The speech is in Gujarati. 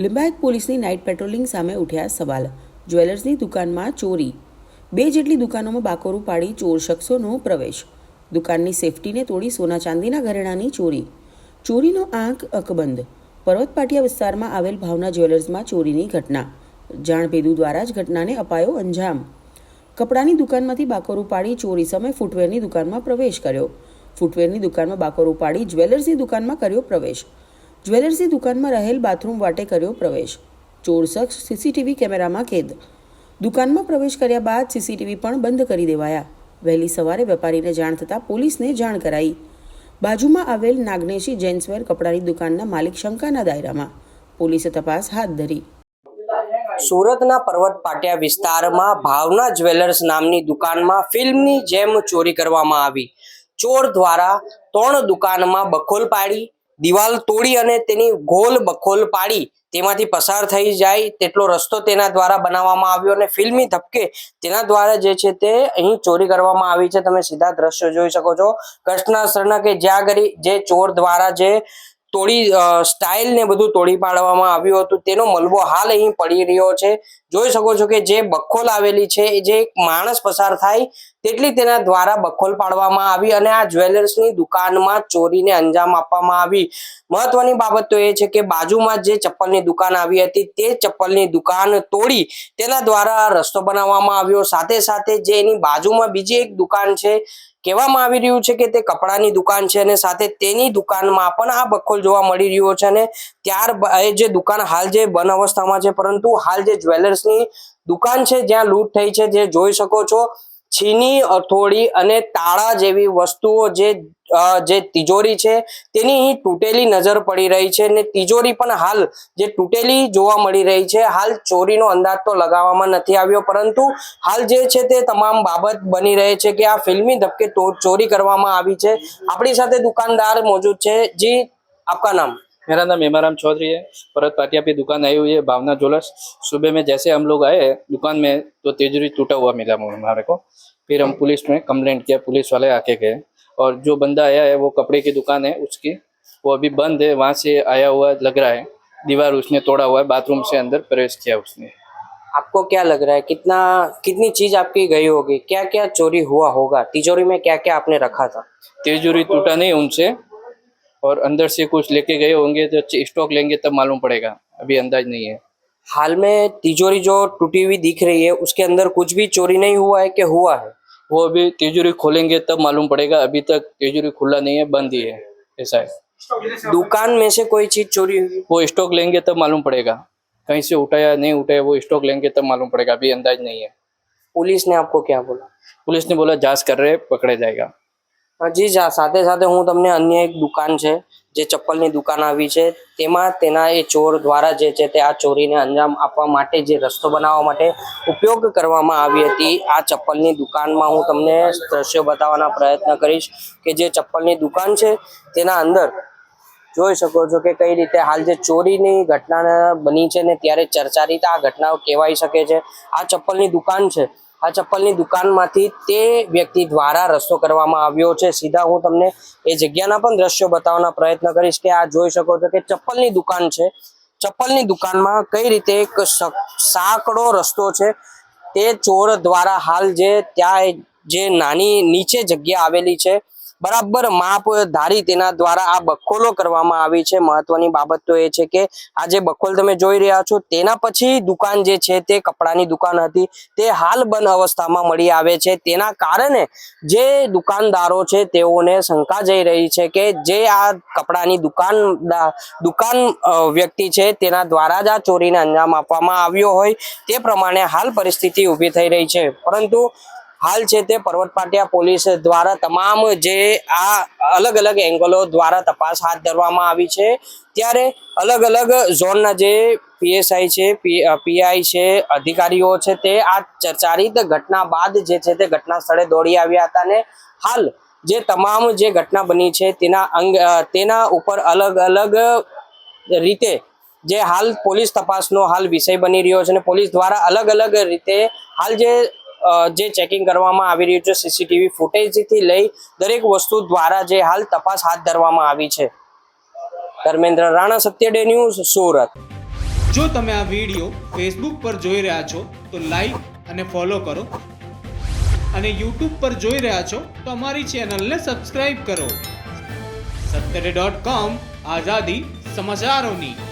લિંબાયત પોલીસની નાઇટ પેટ્રોલિંગ સામે ઉઠ્યા સવાલ. જ્વેલર્સની દુકાનમાં ચોરી. બે જેટલી દુકાનોમાં બાકોરું પાડી ચોર શખ્સોનો પ્રવેશ. દુકાનની સેફટીને તોડી સોના ચાંદીના ઘરેણાની ચોરી. ચોરીનો આંક અકબંધ. પર્વતપાટિયા વિસ્તારમાં આવેલ ભાવના જ્વેલર્સમાં ચોરીની ઘટના. જાણભેદુ દ્વારા જ ઘટનાને અપાયો અંજામ. કપડાની દુકાનમાંથી બાકોરું પાડી ચોરી સમયે ફૂટવેરની દુકાનમાં પ્રવેશ કર્યો. ફૂટવેરની દુકાનમાં બાકોરું પાડી જ્વેલર્સની દુકાનમાં કર્યો પ્રવેશ. જ્વેલર્સની દુકાનમાં રહેલ બાથરૂમ વાટે કર્યો પ્રવેશ. ચોર શખ્સ સીસીટીવી કેમેરામાં કેદ. દુકાનમાં પ્રવેશ કર્યા બાદ સીસીટીવી પણ બંધ કરી દેવાયા. વહેલી સવારે વેપારીને જાણ થતાં પોલીસને જાણ કરાઈ. બાજુમાં આવેલ નાગનેશી જેન્ટ્સવેર કપડાની દુકાનના માલિક શંકાના દાયરામાં. પોલીસે તપાસ હાથ ધરી. સુરતના પર્વત પાટિયા વિસ્તારમાં ભાવના જ્વેલર્સ નામની દુકાનમાં ફિલ્મની જેમ ચોરી કરવામાં આવી. ચોર દ્વારા ત્રણ દુકાનમાં બખોલ પાડી દિવાલ તોડી અને તેની ગોલ બખોલ પાડી. તેમાંથી પસાર થઈ જાય તેટલો રસ્તો તેના દ્વારા બનાવવામાં આવ્યો અને ફિલ્મી ધબકે તેના દ્વારા જે છે તે અહીં ચોરી કરવામાં આવી છે. તમે સીધા દ્રશ્યો જોઈ શકો છો. ઘટના સ્થળના કે જ્યાં કરી જે ચોર દ્વારા જે તોડી સ્ટાઇલ ને બધું તોડી પાડવામાં આવ્યું હતું. તેનો મલબો હાલ અહીં પડી રહ્યો છે. જોઈ શકો છો કે જે બખોલ આવેલી છે જે એક માણસ પસાર થાય તેટલી તેના દ્વારા બખોલ પાડવામાં આવી અને આ જ્વેલર્સની દુકાનમાં ચોરીને અંજામ આપવામાં આવી. મહત્વની બાબત તો એ છે કે બાજુમાં જે ચપ્પલની દુકાન આવી હતી, તે ચપ્પલની દુકાન તોડી તેના દ્વારા રસ્તો બનાવવામાં આવ્યો. સાથે સાથે જે એની બાજુમાં બીજી એક દુકાન છે કહેવામાં આવી રહ્યું છે કે તે કપડાની દુકાન છે અને સાથે તેની દુકાનમાં પણ આ બખોલ જોવા મળી રહ્યો છે અને ત્યાર એ જે દુકાન હાલ જે બન અવસ્થામાં છે, પરંતુ હાલ જે જ્વેલર્સની દુકાન છે, જ્યાં લૂંટ થઈ છે, જે જોઈ શકો છો, છીની અથોડી અને તાળા જેવી વસ્તુઓ જે જે તિજોરી છે તેની અહીં તૂટેલી નજર પડી રહી છે અને તિજોરી પણ હાલ જે તૂટેલી જોવા મળી રહી છે હાલ ચોરીનો અંદાજ તો લગાવવામાં નથી આવ્યો પરંતુ હાલ જે છે તે તમામ બાબત બની રહે છે કે આ ફિલ્મી ધબકે તો- ચોરી કરવામાં આવી છે આપણી સાથે દુકાનદાર મોજૂદ છે જી આપકા નામ मेरा नाम हेमाराम चौधरी है भरत पाटिया पे दुकान आई हुई है भावना ज्वेलर्स सुबह में जैसे हम लोग आए दुकान में तो तेजरी टूटा हुआ मिला हमारे को फिर हम पुलिस में कंप्लेंट किया पुलिस वाले आके गए और जो बंदा आया है वो कपड़े की दुकान है उसकी वो अभी बंद है वहाँ से आया हुआ लग रहा है। दीवार उसने तोड़ा हुआ है बाथरूम से अंदर प्रवेश किया उसने। आपको क्या लग रहा है कितना कितनी चीज़ आपकी गई होगी? क्या क्या चोरी हुआ होगा? तिजोरी में क्या क्या आपने रखा था? तिजोरी टूटा नहीं उनसे और अंदर से कुछ लेके गए होंगे तो स्टॉक लेंगे तब मालूम पड़ेगा। अभी अंदाज नहीं है। हाल में तिजोरी जो टूटी हुई दिख रही है उसके अंदर कुछ भी चोरी नहीं हुआ है कि हुआ है? वो अभी तिजोरी खोलेंगे तब मालूम पड़ेगा अभी तक तिजोरी खुला नहीं है बंद ही है ऐसा है। दुकान में से कोई चीज़ चोरी हुई? वो स्टॉक लेंगे तब मालूम पड़ेगा। कहीं से उठाया नहीं उठाया वो स्टॉक लेंगे तब मालूम पड़ेगा अभी अंदाज नहीं है। पुलिस ने आपको क्या बोला? पुलिस ने बोला जाँच कर रहे पकड़े जाएगा। જી જા, સાથે સાથે હું તમને અન્ય એક દુકાન છે, જે ચપ્પલની દુકાન આવી છે. તેમાં તેના એ ચોર દ્વારા જે છે તે આ ચોરીને અંજામ આપવા માટે જે રસ્તો બનાવવા માટે ઉપયોગ કરવામાં આવી હતી. આ ચપ્પલની દુકાનમાં હું તમને દ્રશ્યો બતાવવાના પ્રયત્ન કરીશ કે જે ચપ્પલની દુકાન છે, તેના અંદર જોઈ શકો છો કે કઈ રીતે હાલ જે ચોરીની ઘટના બની છે ને ત્યારે ચર્ચારિત આ ઘટનાઓ કહેવાઈ શકે છે. આ ચપ્પલની દુકાન છે આ ચપ્પલની દુકાનમાંથી તે વ્યક્તિ દ્વારા રસ્તો કરવામાં આવ્યો છે. સીધા હું તમને એ જગ્યાના પણ દ્રશ્યો બતાવવાના પ્રયત્ન કરીશ કે આ જોઈ શકો છો કે ચપ્પલની દુકાન છે. ચપ્પલની દુકાનમાં કઈ રીતે એક સાંકડો રસ્તો છે. તે ચોર દ્વારા હાલ જે, ત્યાં જે નાની નીચે જગ્યા આવેલી છે. બરાબર માપ ધારી તેના દ્વારા આ બખોલો કરવામાં આવી છે. મહત્વની બાબત તો એ છે કે આ જે બખોલ તમે જોઈ રહ્યા છો તેના પછી દુકાન જે છે તે કપડાની દુકાન હતી. તે હાલ બંધ અવસ્થામાં મળી આવે છે. તેના કારણે જે દુકાનદારો છે તેઓને શંકા જઈ રહી છે કે જે આ કપડાની દુકાન દુકાન વ્યક્તિ છે તેના દ્વારા જ આ ચોરીને અંજામ આપવામાં આવ્યો હોય તે પ્રમાણે હાલ પરિસ્થિતિ ઊભી થઈ રહી છે. પરંતુ હાલ છે તે પર્વત પાટિયા પોલીસ દ્વારા તમામ જે આ અલગ અલગ એંગલો દ્વારા તપાસ હાથ ધરવામાં આવી છે. ત્યારે અલગ અલગ ઝોનના જે પીએસઆઈ છે પીઆઈ છે, અધિકારીઓ છે તે આ ચર્ચારિત ઘટના બાદ જે છે તે ઘટના સ્થળે દોડી આવ્યા હતા અને હાલ જે તમામ જે ઘટના બની છે તેના અંગ તેના ઉપર અલગ અલગ રીતે જે હાલ પોલીસ તપાસનો હાલ વિષય બની રહ્યો છે અને પોલીસ દ્વારા અલગ અલગ રીતે હાલ જે જે ચેકિંગ કરવામાં આવી રહ્યું છે સીસીટીવી ફૂટેજથી લઈ દરેક વસ્તુ દ્વારા જે હાલ તપાસ હાથ ધરવામાં આવી છે. Dharmendra Rana Satya day news, Surat. જો તમે આ વીડિયો ફેસબુક પર જોઈ રહ્યા છો, તો લાઈક અને ફોલો કરો. અને યુટ્યુબ પર જોઈ રહ્યા છો, તો અમારી ચેનલને સબસ્ક્રાઈબ કરો. સત્તરે ડોટ કોમ આઝાદી સમાચારોની.